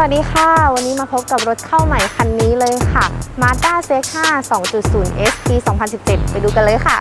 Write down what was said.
วัสดีค่ะ วันนี้มาพบกับรถเข้าใหม่คันนี้เลยค่ะ Mazda CX-5 2.0 SP 2017 ไปดูกันเลยค่ะ